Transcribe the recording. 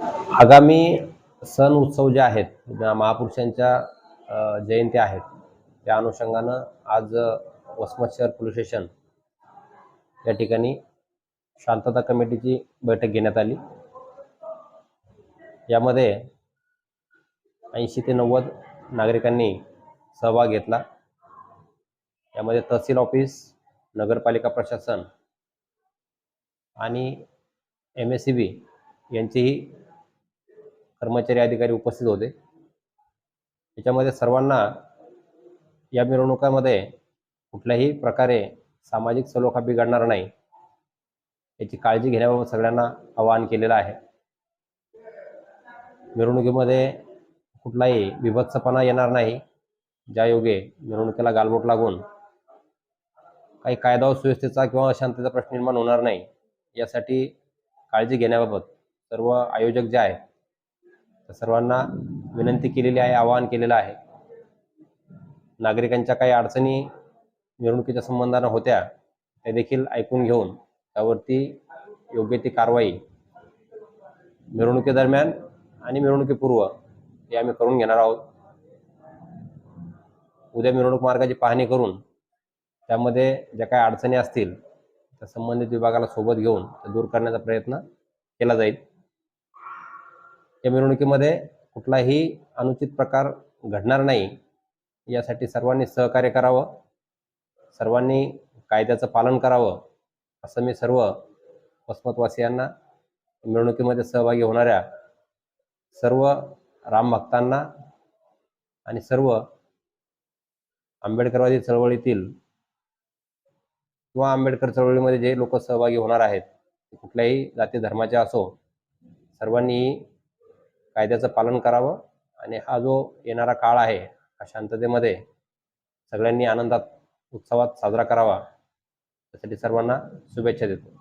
आगामी सण उत्सव जे आहेत महापुरुषांच्या जयंत्या आहेत त्या अनुषंगानं आज वसमत शहर पोलीस स्टेशन या ठिकाणी शांतता कमिटीची बैठक घेण्यात आली. यामध्ये ऐंशी ते नव्वद नागरिकांनी सहभाग घेतला. यामध्ये तहसील ऑफिस नगरपालिका प्रशासन आणि एम एस सी बी यांचीही कर्मचारी अधिकारी उपस्थित होते. याच्यामध्ये सर्वांना या मिरवणुकामध्ये कुठल्याही प्रकारे सामाजिक सलोखा बिघडणार नाही याची काळजी घेण्याबाबत सगळ्यांना आवाहन केलेलं आहे. मिरवणुकीमध्ये कुठलाही विभत्सपणा येणार नाही. ज्या योगे मिरवणुकीला गालबोट लागून काही कायदा व सुव्यवस्थेचा किंवा अशांततेचा प्रश्न निर्माण होणार नाही यासाठी काळजी घेण्याबाबत सर्व आयोजक जे आहेत तर सर्वांना विनंती केलेली आहे आवाहन केलेलं आहे. नागरिकांच्या काही अडचणी मिरवणुकीच्या संबंधानं होत्या त्या देखील ऐकून घेऊन त्यावरती योग्य ती कारवाई मिरवणुकीदरम्यान आणि मिरवणुकीपूर्व हे आम्ही करून घेणार आहोत. उद्या मिरवणूक मार्गाची पाहणी करून त्यामध्ये ज्या काही अडचणी असतील त्या संबंधित विभागाला सोबत घेऊन त्या दूर करण्याचा प्रयत्न केला जाईल. या मिरवणुकीमध्ये कुठलाही अनुचित प्रकार घडणार नाही. यासाठी सर्वांनी सहकार्य करावं. सर्वांनी कायद्याचं पालन करावं असं मी सर्व वसमतवासियांना मिरवणुकीमध्ये सहभागी होणाऱ्या सर्व रामभक्तांना आणि सर्व आंबेडकरवादी चळवळीतील किंवा आंबेडकर चळवळीमध्ये जे लोक सहभागी होणार आहेत कुठल्याही जाती धर्माचे असो सर्वांनी कायद्याचं पालन करावं आणि हा जो येणारा काळ आहे हा शांततेमध्ये सगळ्यांनी आनंदात उत्सवात साजरा करावा. त्यासाठी सर्वांना शुभेच्छा देतो.